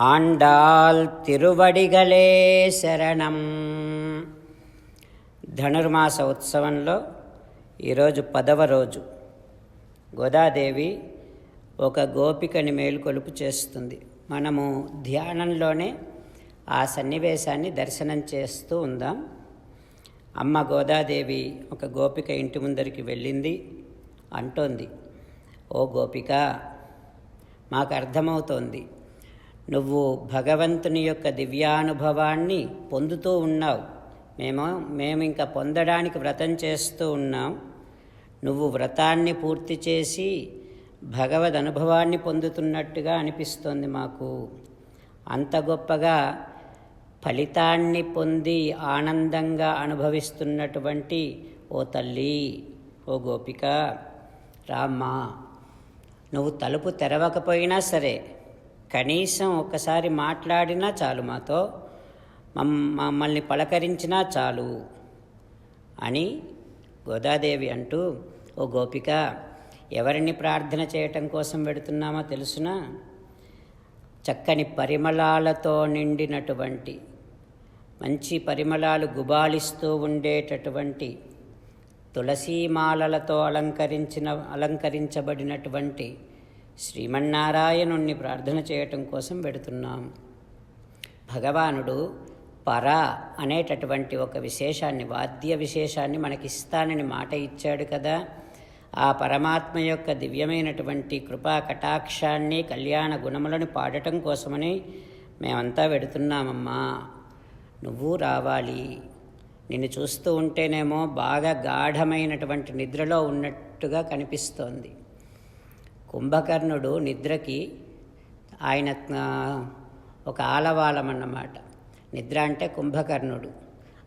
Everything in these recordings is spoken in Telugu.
ఆండాల్ తిరువడిగలే శరణం ధనుర్మాస ఉత్సవంలో ఈరోజు పదవ రోజు గోదాదేవి ఒక గోపికని మేలుకొలుపు చేస్తుంది. మనము ధ్యానంలోనే ఆ సన్నివేశాన్ని దర్శనం చేస్తూ ఉందాం. అమ్మ గోదాదేవి ఒక గోపిక ఇంటి ముందరికి వెళ్ళింది అంటోంది. ఓ గోపిక మాకు అర్థమవుతోంది. నువ్వు భగవంతుని యొక్క దివ్యానుభవాన్ని పొందుతూ ఉన్నావు. మేము మేము ఇంకా పొందడానికి వ్రతం చేస్తూ ఉన్నాం. నువ్వు వ్రతాన్ని పూర్తి చేసి భగవద్ అనుభవాన్ని పొందుతున్నట్టుగా అనిపిస్తోంది మాకు. అంత గొప్పగా ఫలితాన్ని పొంది ఆనందంగా అనుభవిస్తున్నటువంటి ఓ తల్లి ఓ గోపిక. రామ్మా నువ్వు తలుపు తెరవకపోయినా సరే కనీసం ఒక్కసారి మాట్లాడినా చాలు మాతో మమ్ మమ్మల్ని పలకరించినా చాలు అని గోదాదేవి అంటూ ఓ గోపిక ఎవరిని ప్రార్థన చేయటం కోసం పెడుతున్నామో తెలుసునా? చక్కని పరిమళాలతో నిండినటువంటి మంచి పరిమళాలు గుబాళిస్తూ ఉండేటటువంటి తులసీమాలలతో అలంకరించిన అలంకరించబడినటువంటి శ్రీమన్నారాయణుణ్ణి ప్రార్థన చేయటం కోసం పెడుతున్నాం భగవానుడు పర అనేటటువంటి ఒక విశేషాన్ని వాద్య విశేషాన్ని మనకిస్తానని మాట ఇచ్చాడు కదా. ఆ పరమాత్మ యొక్క దివ్యమైనటువంటి కృపా కటాక్షాన్ని కళ్యాణ గుణములను పాడటం కోసమని మేమంతా వెడుతున్నామమ్మా. నువ్వు రావాలి. నిన్ను చూస్తూ ఉంటేనేమో బాగా గాఢమైనటువంటి నిద్రలో ఉన్నట్టుగా కనిపిస్తోంది. కుంభకర్ణుడు నిద్రకి ఆయన ఒక ఆలవాలం అన్నమాట నిద్ర అంటే కుంభకర్ణుడు.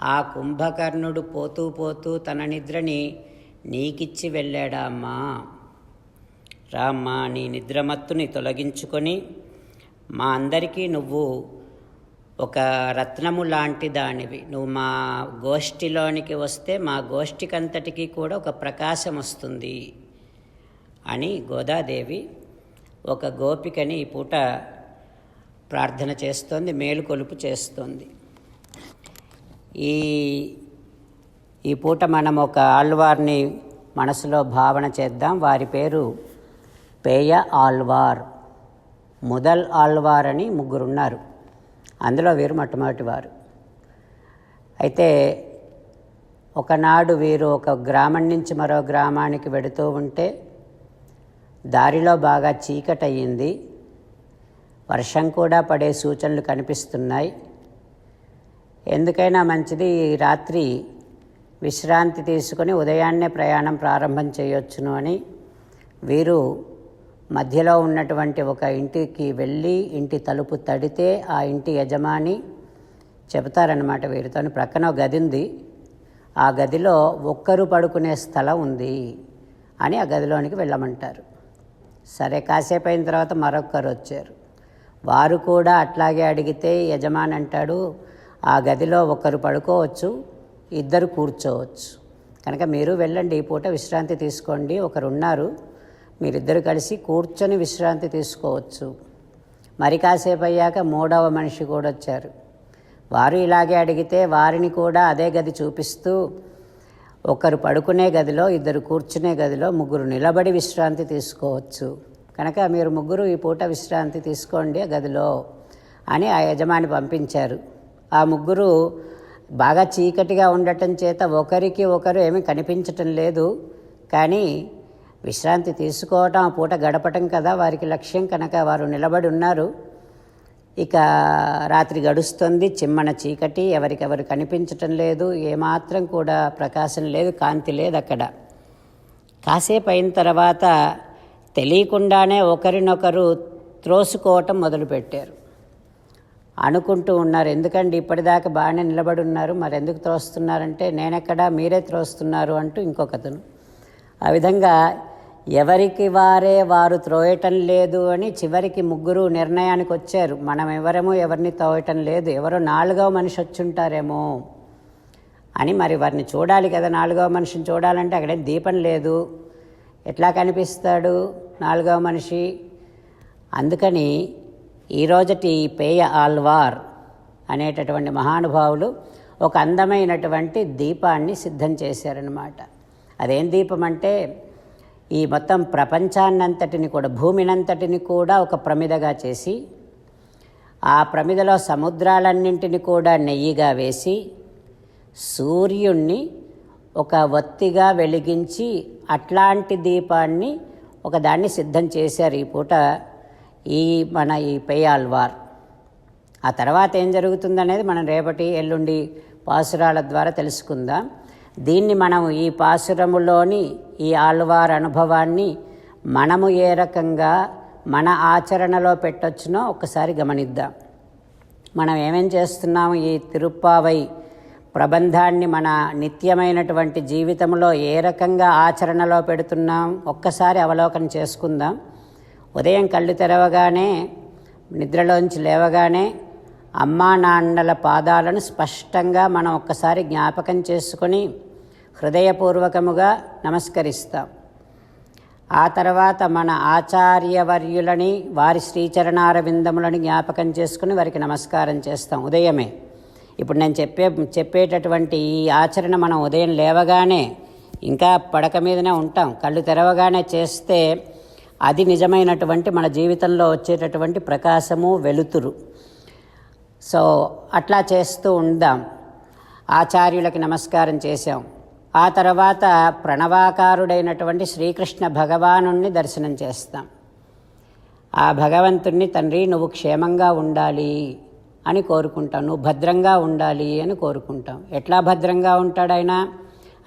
ఆ కుంభకర్ణుడు పోతూ పోతూ తన నిద్రని నీకిచ్చి వెళ్ళాడా అమ్మా? రామ్మా నీ నిద్రమత్తుని తొలగించుకొని మా అందరికీ నువ్వు ఒక రత్నము లాంటి దానివి. నువ్వు మా గోష్ఠిలోనికి వస్తే మా గోష్ఠికంతటికీ కూడా ఒక ప్రకాశం వస్తుంది. అని గోదాదేవి ఒక గోపికని ఈ పూట ప్రార్థన చేస్తోంది మేలుకొలుపు చేస్తోంది. ఈ ఈ పూట మనం ఒక ఆళ్వార్ని మనసులో భావన చేద్దాం. వారి పేరు పేయ ఆల్వార్ ముదల్ ఆళ్వార్ అని ముగ్గురున్నారు. అందులో వీరు మొట్టమొదటి వారు. అయితే ఒకనాడు వీరు ఒక గ్రామం నుంచి మరో గ్రామానికి వెడుతూ ఉంటే దారిలో బాగా చీకటయ్యింది. వర్షం కూడా పడే సూచనలు కనిపిస్తున్నాయి. ఎందుకైనా మంచిది రాత్రి విశ్రాంతి తీసుకొని ఉదయాన్నే ప్రయాణం ప్రారంభం చేయొచ్చును అని వీరు మధ్యలో ఉన్నటువంటి ఒక ఇంటికి వెళ్ళి ఇంటి తలుపు తడితే ఆ ఇంటి యజమాని చెబుతారనమాట వీరితో ప్రక్కన గది ఉంది. ఆ గదిలో ఒక్కరు పడుకునే స్థలం ఉంది అని ఆ గదిలోనికి వెళ్ళమంటారు. సరే కాసేపు అయిన తర్వాత మరొకరు వచ్చారు. వారు కూడా అట్లాగే అడిగితే యజమాని అంటాడు ఆ గదిలో ఒకరు పడుకోవచ్చు ఇద్దరు కూర్చోవచ్చు. కనుక మీరు వెళ్ళండి ఈ పూట విశ్రాంతి తీసుకోండి ఒకరు ఉన్నారు మీరిద్దరు కలిసి కూర్చొని విశ్రాంతి తీసుకోవచ్చు. మరి కాసేపు అయ్యాక మూడవ మనిషి కూడా వచ్చారు. వారు ఇలాగే అడిగితే వారిని కూడా అదే గది చూపిస్తూ ఒకరు పడుకునే గదిలో ఇద్దరు కూర్చునే గదిలో ముగ్గురు నిలబడి విశ్రాంతి తీసుకోవచ్చు. కనుక మీరు ముగ్గురు ఈ పూట విశ్రాంతి తీసుకోండి ఆ గదిలో అని ఆ యజమాని పంపించారు. ఆ ముగ్గురు బాగా చీకటిగా ఉండటం చేత ఒకరికి ఒకరు ఏమీ కనిపించటం లేదు. కానీ విశ్రాంతి తీసుకోవటం ఆ పూట గడపటం కదా వారికి లక్ష్యం కనుక వారు నిలబడి ఉన్నారు. ఇక రాత్రి గడుస్తుంది చిమ్మన చీకటి ఎవరికెవరు కనిపించటం లేదు ఏమాత్రం కూడా ప్రకాశం లేదు కాంతి లేదు అక్కడ. కాసేపు అయిన తర్వాత తెలియకుండానే ఒకరినొకరు త్రోసుకోవటం మొదలుపెట్టారు. అనుకుంటూ ఉన్నారు ఎందుకండి ఇప్పటిదాకా బాగానే నిలబడి ఉన్నారు మరి ఎందుకు త్రోస్తున్నారంటే నేనెక్కడా మీరే త్రోస్తున్నారు అంటూ ఇంకొకతను. ఆ విధంగా ఎవరికి వారే వారు త్రోయటం లేదు అని చివరికి ముగ్గురు నిర్ణయానికి వచ్చారు. మనం ఎవరేమో ఎవరిని త్రోయటం లేదు. ఎవరో నాలుగవ మనిషి వచ్చుంటారేమో అని మరి వారిని చూడాలి కదా. నాలుగవ మనిషిని చూడాలంటే అక్కడేం దీపం లేదు. ఎట్లా కనిపిస్తాడు నాలుగవ మనిషి? అందుకని ఈరోజటి పేయ ఆల్వార్ అనేటటువంటి మహానుభావులు ఒక అందమైనటువంటి దీపాన్ని సిద్ధం చేశారనమాట అదేం దీపం అంటే ఈ మొత్తం ప్రపంచాన్నంతటిని కూడా భూమినంతటిని కూడా ఒక ప్రమిదగా చేసి ఆ ప్రమిదలో సముద్రాలన్నింటిని కూడా నెయ్యిగా వేసి సూర్యుణ్ణి ఒక ఒత్తిగా వెలిగించి అట్లాంటి దీపాన్ని ఒకదాన్ని సిద్ధం చేశారు ఈ పూట ఈ మన ఈ పెయ్యాల్వార్ ఆ తర్వాత ఏం జరుగుతుందనేది మనం రేపటి ఎల్లుండి పాసురాల ద్వారా తెలుసుకుందాం. దీన్ని మనం ఈ పాసురములోని ఈ ఆల్వార్ అనుభవాన్ని మనము ఏ రకంగా మన ఆచరణలో పెట్టొచ్చునో ఒకసారి గమనిద్దాం. మనం ఏమేం చేస్తున్నాము? ఈ తిరుప్పావై ప్రబంధాన్ని మన నిత్యమైనటువంటి జీవితంలో ఏ రకంగా ఆచరణలో పెడుతున్నాం? ఒక్కసారి అవలోకనం చేసుకుందాం. ఉదయం కళ్ళు తెరవగానే నిద్రలోంచి లేవగానే అమ్మా నాన్నల పాదాలను స్పష్టంగా మనం ఒక్కసారి జ్ఞాపకం చేసుకొని హృదయపూర్వకముగా నమస్కరిస్తాం. ఆ తర్వాత మన ఆచార్యవర్యులని వారి శ్రీచరణార విందములని జ్ఞాపకం చేసుకుని వారికి నమస్కారం చేస్తాం ఉదయమే. ఇప్పుడు నేను చెప్పే చెప్పేటటువంటి ఈ ఆచరణ మనం ఉదయం లేవగానే ఇంకా పడక మీదనే ఉంటాం. కళ్ళు తెరవగానే చేస్తే అది నిజమైనటువంటి మన జీవితంలో వచ్చేటటువంటి ప్రకాశము వెలుతురు. సో అట్లా చేస్తూ ఉందాం. ఆచార్యులకి నమస్కారం చేశాం. ఆ తర్వాత ప్రణవాకారుడైనటువంటి శ్రీకృష్ణ భగవానుణ్ణి దర్శనం చేస్తాం. ఆ భగవంతుణ్ణి తండ్రి నువ్వు క్షేమంగా ఉండాలి అని కోరుకుంటాం. నువ్వు భద్రంగా ఉండాలి అని కోరుకుంటాం. ఎట్లా భద్రంగా ఉంటాడు ఆయన?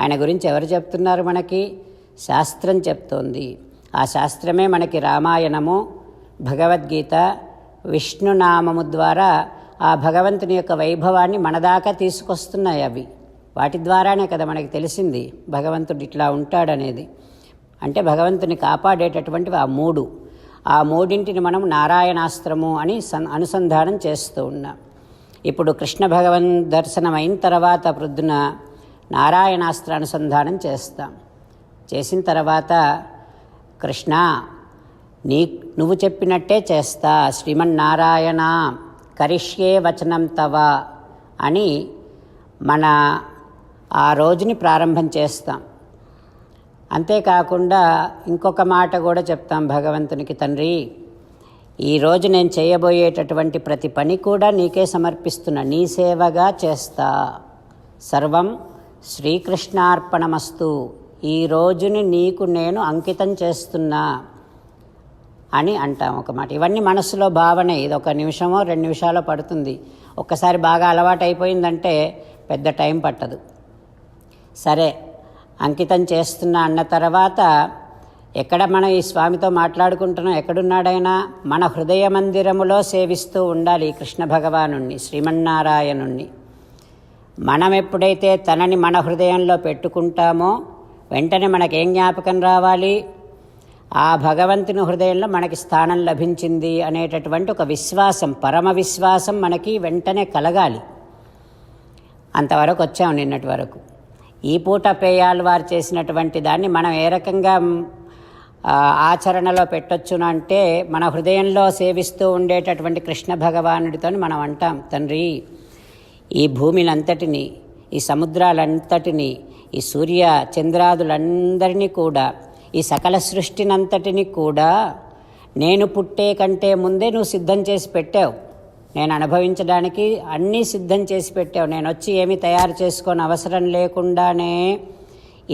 ఆయన గురించి ఎవరు చెప్తున్నారు మనకి? శాస్త్రం చెప్తోంది. ఆ శాస్త్రమే మనకి రామాయణము భగవద్గీత విష్ణునామము ద్వారా ఆ భగవంతుని యొక్క వైభవాన్ని మనదాకా తీసుకొస్తున్నాయి అవి. వాటి ద్వారానే కదా మనకి తెలిసింది భగవంతుడు ఇట్లా ఉంటాడనేది. అంటే భగవంతుని కాపాడేటటువంటివి ఆ మూడు. ఆ మూడింటిని మనం నారాయణాస్త్రము అని సన్ అనుసంధానం చేస్తూ ఉన్నాం. ఇప్పుడు కృష్ణ భగవన్ దర్శనం అయిన తర్వాత ప్రొద్దున నారాయణాస్త్ర అనుసంధానం చేస్తాం. చేసిన తర్వాత కృష్ణ నీ నువ్వు చెప్పినట్టే చేస్తా శ్రీమన్నారాయణ కరిష్యే వచనం తవ అని మన ఆ రోజుని ప్రారంభం చేస్తాం. అంతేకాకుండా ఇంకొక మాట కూడా చెప్తాం భగవంతునికి తండ్రి ఈరోజు నేను చేయబోయేటటువంటి ప్రతి పని కూడా నీకే సమర్పిస్తున్నా నీ సేవగా చేస్తా. సర్వం శ్రీకృష్ణార్పణమస్తు. ఈ రోజుని నీకు నేను అంకితం చేస్తున్నా. అని అంటాం ఒక మాట. ఇవన్నీ మనసులో భావనే. ఇది ఒక నిమిషమో రెండు నిమిషాలు పడుతుంది. ఒక్కసారి బాగా అలవాటు అయిపోయిందంటే పెద్ద టైం పట్టదు. సరే అంకితం చేస్తున్నా అన్న తర్వాత ఎక్కడ మనం ఈ స్వామితో మాట్లాడుకుంటున్నాం? ఎక్కడున్నాడైనా? మన హృదయ మందిరములో సేవిస్తూ ఉండాలి కృష్ణ భగవానుణ్ణి శ్రీమన్నారాయణుణ్ణి. మనం ఎప్పుడైతే తనని మన హృదయంలో పెట్టుకుంటామో వెంటనే మనకేం జ్ఞాపకం రావాలి? ఆ భగవంతుని హృదయంలో మనకి స్థానం లభించింది అనేటటువంటి ఒక విశ్వాసం పరమ విశ్వాసం మనకి వెంటనే కలగాలి. అంతవరకు వచ్చాం నిన్నటి వరకు. ఈ పూట పేయాలు వారు చేసినటువంటి దాన్ని మనం ఏ రకంగా ఆచరణలో పెట్టొచ్చును అంటే మన హృదయంలో సేవిస్తూ ఉండేటటువంటి కృష్ణ భగవానుడితో మనం అంటాం తండ్రి ఈ భూమినంతటిని ఈ సముద్రాలంతటిని ఈ సూర్య చంద్రాదులందరినీ కూడా ఈ సకల సృష్టినంతటిని కూడా నేను పుట్టే కంటే ముందే నువ్వు సిద్ధం చేసి పెట్టావు. నేను అనుభవించడానికి అన్నీ సిద్ధం చేసి పెట్టావు. నేను వచ్చి ఏమీ తయారు చేసుకొని అవసరం లేకుండానే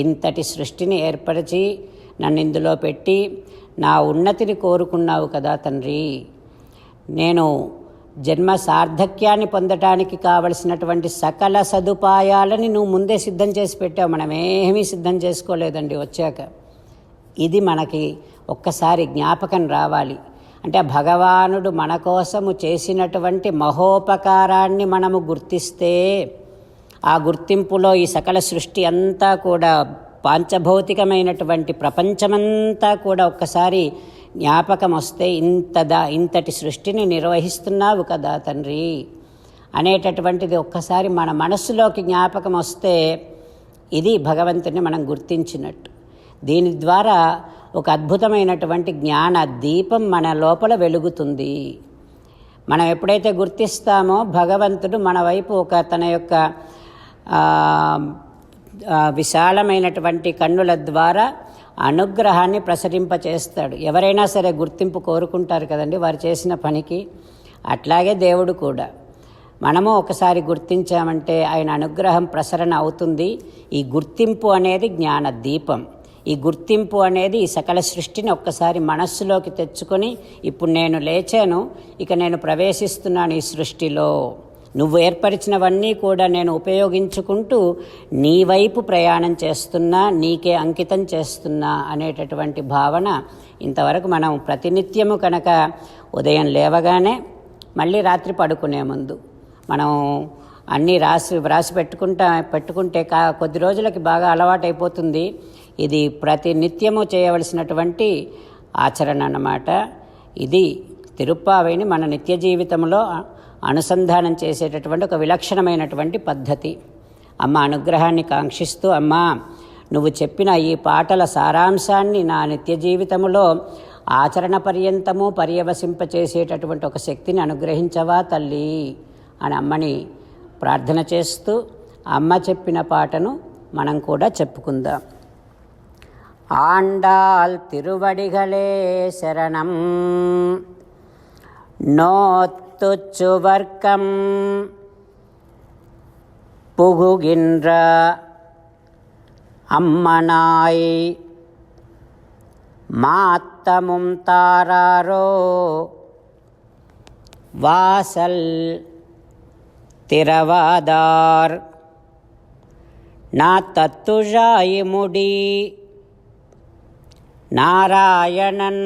ఇంతటి సృష్టిని ఏర్పరిచి నన్ను ఇందులో పెట్టి నా ఉన్నతిని కోరుకున్నావు కదా తండ్రి. నేను జన్మ సార్థక్యాన్ని పొందటానికి కావలసినటువంటి సకల సదుపాయాలని నువ్వు ముందే సిద్ధం చేసి పెట్టావు. మనం ఏమీ సిద్ధం చేసుకోలేదండి వచ్చాక. ఇది మనకి ఒక్కసారి జ్ఞాపకం రావాలి. అంటే భగవానుడు మన కోసము చేసినటువంటి మహోపకారాన్ని మనము గుర్తిస్తే ఆ గుర్తింపులో ఈ సకల సృష్టి అంతా కూడా పాంచభౌతికమైనటువంటి ప్రపంచమంతా కూడా ఒక్కసారి జ్ఞాపకం వస్తే ఇంతదా ఇంతటి సృష్టిని నిర్వహిస్తున్నావు కదా తండ్రి అనేటటువంటిది ఒక్కసారి మన మనస్సులోకి జ్ఞాపకం వస్తే ఇది భగవంతుని మనం గుర్తించినట్టు. దీని ద్వారా ఒక అద్భుతమైనటువంటి జ్ఞాన దీపం మన లోపల వెలుగుతుంది. మనం ఎప్పుడైతే గుర్తిస్తామో భగవంతుడు మన వైపు ఒక తన యొక్క విశాలమైనటువంటి కన్నుల ద్వారా అనుగ్రహాన్ని ప్రసరింపచేస్తాడు ఎవరైనా సరే గుర్తింపు కోరుకుంటారు కదండి వారు చేసిన పనికి. అట్లాగే దేవుడు కూడా. మనము ఒకసారి గుర్తించామంటే ఆయన అనుగ్రహం ప్రసరణ అవుతుంది. ఈ గుర్తింపు అనేది జ్ఞాన దీపం. ఈ గుర్తింపు అనేది ఈ సకల సృష్టిని ఒక్కసారి మనస్సులోకి తెచ్చుకొని ఇప్పుడు నేను లేచాను ఇక నేను ప్రవేశిస్తున్నాను ఈ సృష్టిలో. నువ్వు ఏర్పరిచినవన్నీ కూడా నేను ఉపయోగించుకుంటూ నీ వైపు ప్రయాణం చేస్తున్నా నీకే అంకితం చేస్తున్నా అనేటటువంటి భావన ఇంతవరకు మనం ప్రతినిత్యము కనుక ఉదయం లేవగానే మళ్ళీ రాత్రి పడుకునే ముందు. మనం అన్నీ రాసి వ్రాసి పెట్టుకుంటా పెట్టుకుంటే కా కొద్ది రోజులకి బాగా అలవాటైపోతుంది. ఇది ప్రతి నిత్యము చేయవలసినటువంటి ఆచరణ అన్నమాట. ఇది తిరుప్పావైని మన నిత్య జీవితంలో అనుసంధానం చేసేటటువంటి ఒక విలక్షణమైనటువంటి పద్ధతి. అమ్మ అనుగ్రహాన్ని కాంక్షిస్తూ అమ్మ నువ్వు చెప్పిన ఈ పాటల సారాంశాన్ని నా నిత్య జీవితంలో ఆచరణ పర్యంతము పర్యవసింపచేసేటటువంటి ఒక శక్తిని అనుగ్రహించవా తల్లి? అని అమ్మని ప్రార్థన చేస్తూ అమ్మ చెప్పిన పాటను మనం కూడా చెప్పుకుందాం. ஆண்டாள் திருவடிகளே சரணம். நோத்துச்சுவர்க்கம் புகுகின்ற அம்மனாய். மாத்தமும் தாராரோ வாசல் திரவாதார் நா தத்துழாய் முடி நாராயணன்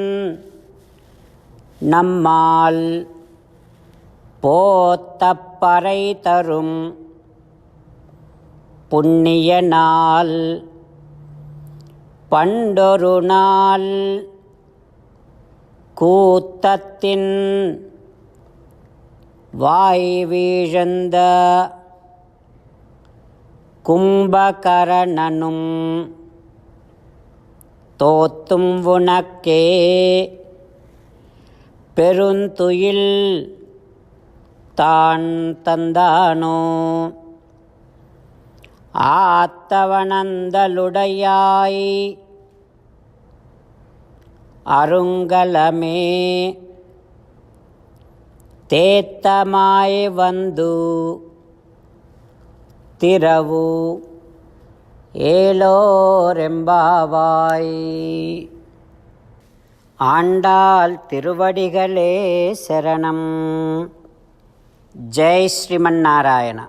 நம்மால் போத்தப்பறை தரும் புண்ணிய நாள் பண்டொரு நாள் கூத்தத்தின் வாய் வீழந்த கும்பகரணனும் தோத்தும் உனக்கே. பெருந்துயில் தான் தந்தானோ. ஆத்தவனந்தலுடையாய். அருங்கலமே. தேத்தமாய் வந்து திரவு. ஏலோரெம்பாவாய். ஆண்டாள் திருவடிகளே சரணம். ஜெய் ஸ்ரீமன்னாராயணா